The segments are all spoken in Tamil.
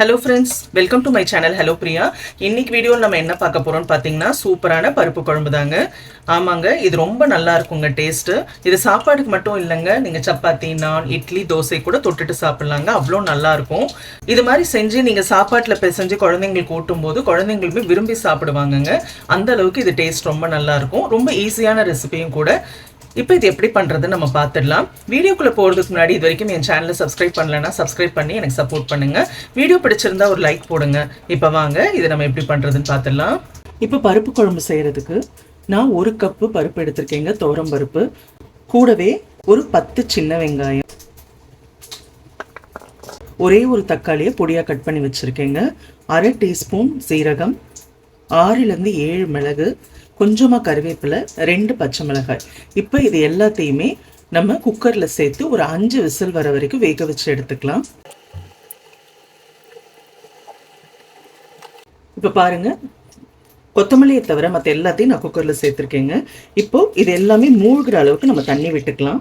Hello friends welcome to my channel hello Priya இன்னைக்கு வீடியோவில் நம்ம என்ன பார்க்க போகிறோம்னு பார்த்தீங்கன்னா சூப்பரான பருப்பு குழம்பு தாங்க ஆமாங்க இது ரொம்ப நல்லா இருக்குங்க டேஸ்ட்டு இது சாப்பாடுக்கு மட்டும் இல்லைங்க. நீங்கள் சப்பாத்தி நான் இட்லி தோசை கூட தொட்டுட்டு சாப்பிட்லாங்க. அவ்வளோ நல்லா இருக்கும். இது மாதிரி செஞ்சு நீங்கள் சாப்பாட்டில் பிசைஞ்சு குழந்தைங்களுக்கு ஊட்டும் போது குழந்தைங்களுமே விரும்பி சாப்பிடுவாங்கங்க. அந்த அளவுக்கு இது டேஸ்ட் ரொம்ப நல்லா இருக்கும். ரொம்ப ஈஸியான ரெசிபியும் கூட இப்போ இது எப்படி பண்ணுறதுன்னு நம்ம பார்த்துடலாம். வீடியோக்குள்ளே போகிறதுக்கு முன்னாடி இது வரைக்கும் என் சேனலை சப்ஸ்கிரைப் பண்ணலன்னா சப்ஸ்கிரைப் பண்ணி எனக்கு சப்போர்ட் பண்ணுங்கள் வீடியோ பிடிச்சிருந்தா ஒரு லைக் போடுங்க. இப்போ வாங்க இதை நம்ம எப்படி பண்ணுறதுன்னு பார்த்துடலாம். இப்போ பருப்பு குழம்பு செய்கிறதுக்கு நான் ஒரு கப்பு பருப்பு எடுத்திருக்கேங்க துவரம் பருப்பு. கூடவே ஒரு பத்து சின்ன வெங்காயம். ஒரே ஒரு தக்காளியை பொடியாக கட் பண்ணி வச்சுருக்கேங்க. அரை டீஸ்பூன் சீரகம். ஆறுலேருந்து ஏழு மிளகு. கொஞ்சமாக கருவேப்பிலை ரெண்டு பச்சை மிளகாய். இப்போ இது எல்லாத்தையுமே நம்ம குக்கரில் சேர்த்து ஒரு அஞ்சு விசில் வர வரைக்கும் வேக வச்சு எடுத்துக்கலாம். இப்போ பாருங்க கொத்தமல்லியை தவிர மற்ற எல்லாத்தையும் நான் குக்கரில் சேர்த்துருக்கேங்க. இப்போது இது எல்லாமே மூழ்கிற அளவுக்கு நம்ம தண்ணி விட்டுக்கலாம்.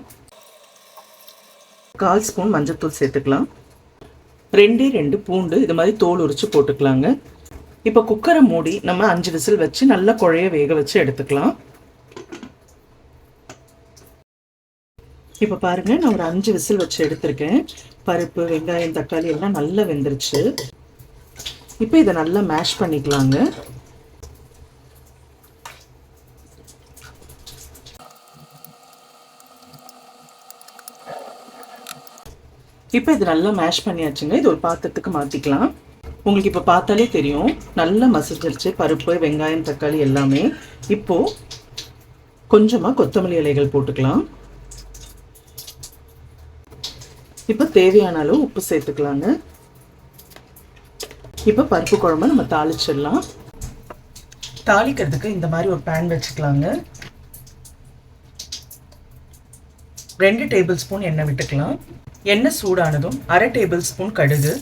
கால் ஸ்பூன் மஞ்சள்தூள் சேர்த்துக்கலாம். ரெண்டே ரெண்டு பூண்டு இது மாதிரி தோல் உரித்து போட்டுக்கலாங்க. இப்போ குக்கரை மூடி நம்ம அஞ்சு விசில் வச்சு நல்லா குழைய வேக வச்சு எடுத்துக்கலாம். இப்போ பாருங்க நான் ஒரு அஞ்சு விசில் வச்சு எடுத்திருக்கேன். பருப்பு வெங்காயம் தக்காளி எல்லாம் நல்லா வெந்துருச்சு. இப்போ இதை நல்லா மேஷ் பண்ணிக்கலாங்க. இப்போ இது நல்லா மேஷ் பண்ணியாச்சுங்க. இது ஒரு பாத்திரத்துக்கு மாற்றிக்கலாம் உங்களுக்கு இப்போ பார்த்தாலே தெரியும். நல்லா மசிச்சிருச்சு பருப்பு வெங்காயம் தக்காளி எல்லாமே. இப்போது கொஞ்சமாக கொத்தமல்லி இலைகள் போட்டுக்கலாம். இப்போ தேவையான அளவு உப்பு சேர்த்துக்கலாங்க. இப்போ பருப்பு குழம்பு நம்ம தாளிச்சிடலாம். தாளிக்கிறதுக்கு இந்த மாதிரி ஒரு பேன் வச்சுக்கலாங்க. ரெண்டு டேபிள் ஸ்பூன் எண்ணெய் விட்டுக்கலாம். எண்ணெய் சூடானதும் அரை டேபிள் ஸ்பூன் கடுகு.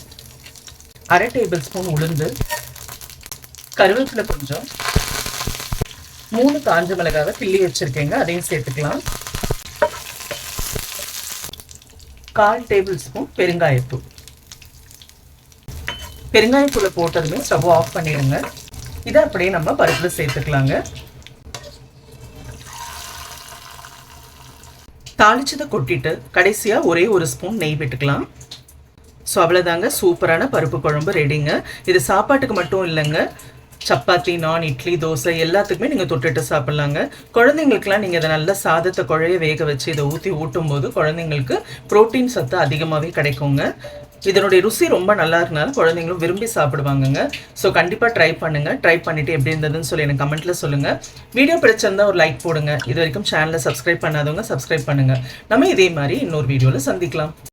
அரை டேபிள் ஸ்பூன் உளுந்து கருவேப்பிலை கொஞ்சம் மூணு காஞ்ச மிளகாவை கிள்ளி வச்சுருக்கேங்க அதையும் சேர்த்துக்கலாம். கால் டேபிள் ஸ்பூன் பெருங்காயத்தூள். பெருங்காயத்தூளை போட்டதுமே ஸ்டவ் ஆஃப் பண்ணிடுங்க. இதை அப்படியே நம்ம பருப்பில் சேர்த்துக்கலாங்க. தாளிச்சதை கொட்டிட்டு கடைசியாக ஒரே ஒரு ஸ்பூன் நெய் விட்டுக்கலாம். ஸோ அவ்வளோதாங்க சூப்பரான பருப்பு குழம்பு ரெடிங்க இது சாப்பாட்டுக்கு மட்டும் இல்லைங்க. சப்பாத்தி நான் இட்லி தோசை எல்லாத்துக்குமே நீங்கள் தொட்டுட்டு சாப்பிட்லாங்க. குழந்தைங்களுக்குலாம் நீங்கள் இதை நல்லா சாதத்தை குழைய வேக வச்சு இதை ஊற்றி ஊட்டும் போது குழந்தைங்களுக்கு ப்ரோட்டீன் சத்து அதிகமாகவே கிடைக்குங்க. இதனுடைய ருசி ரொம்ப நல்லா இருந்தாலும் குழந்தைங்களும் விரும்பி சாப்பிடுவாங்கங்க. ஸோ கண்டிப்பாக ட்ரை பண்ணுங்கள் ட்ரை பண்ணிவிட்டு எப்படி இருந்ததுன்னு சொல்லி எனக்கு கமெண்ட்டில் சொல்லுங்கள் வீடியோ பிடிச்சிருந்தா ஒரு லைக் போடுங்க. இது வரைக்கும் சேனலை சப்ஸ்கிரைப் பண்ணாதவங்க சப்ஸ்கிரைப் பண்ணுங்கள் நம்ம இதே மாதிரி இன்னொரு வீடியோவில் சந்திக்கலாம்.